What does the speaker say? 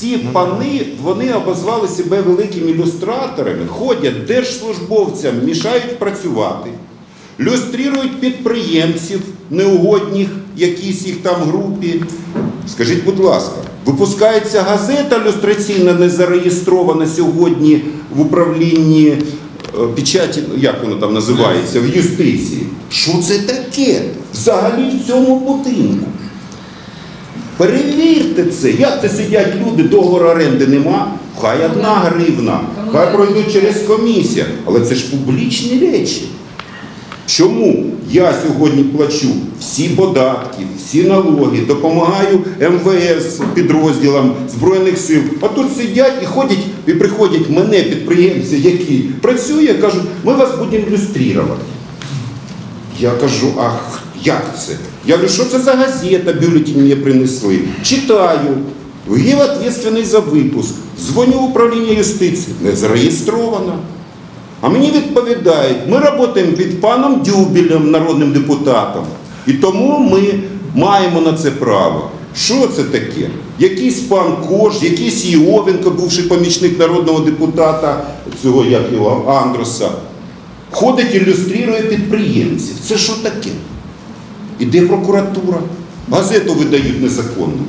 ці пани вони обозвали себе великими ілюстраторами, ходять держслужбовцям, мішають працювати, люструють підприємців неугодних, якісь їх там групі. Скажіть, будь ласка, випускається газета люстраційна, не зареєстрована сьогодні в управлінні е, печаті, як воно там називається, в юстиції. Що це таке? Взагалі в цьому будинку. Перевірте це. Як це сидять люди, договору оренди нема, хай одна гривна, хай пройдуть через комісію. Але це ж публічні речі. Чому я сьогодні плачу всі податки, всі налоги, допомагаю МВС підрозділам Збройних сил, а тут сидять і ходять, і приходять мене, підприємці, які працюють, кажуть, ми вас будемо люструвати. Я кажу, ах, як це? Я говорю, що це за газета, бюлетень мені принесли. Читаю. Є відповідальний за випуск. Дзвоню в управління юстиції. Не зареєстровано. А мені відповідають, ми працюємо під паном Дюбілем, народним депутатом. І тому ми маємо на це право. Що це таке? Якийсь пан Кош, якийсь Іовенко, бувший помічник народного депутата, цього як його Андроса, ходить ілюструє підприємців. Це що таке? Іде прокуратура. Газету видають незаконно.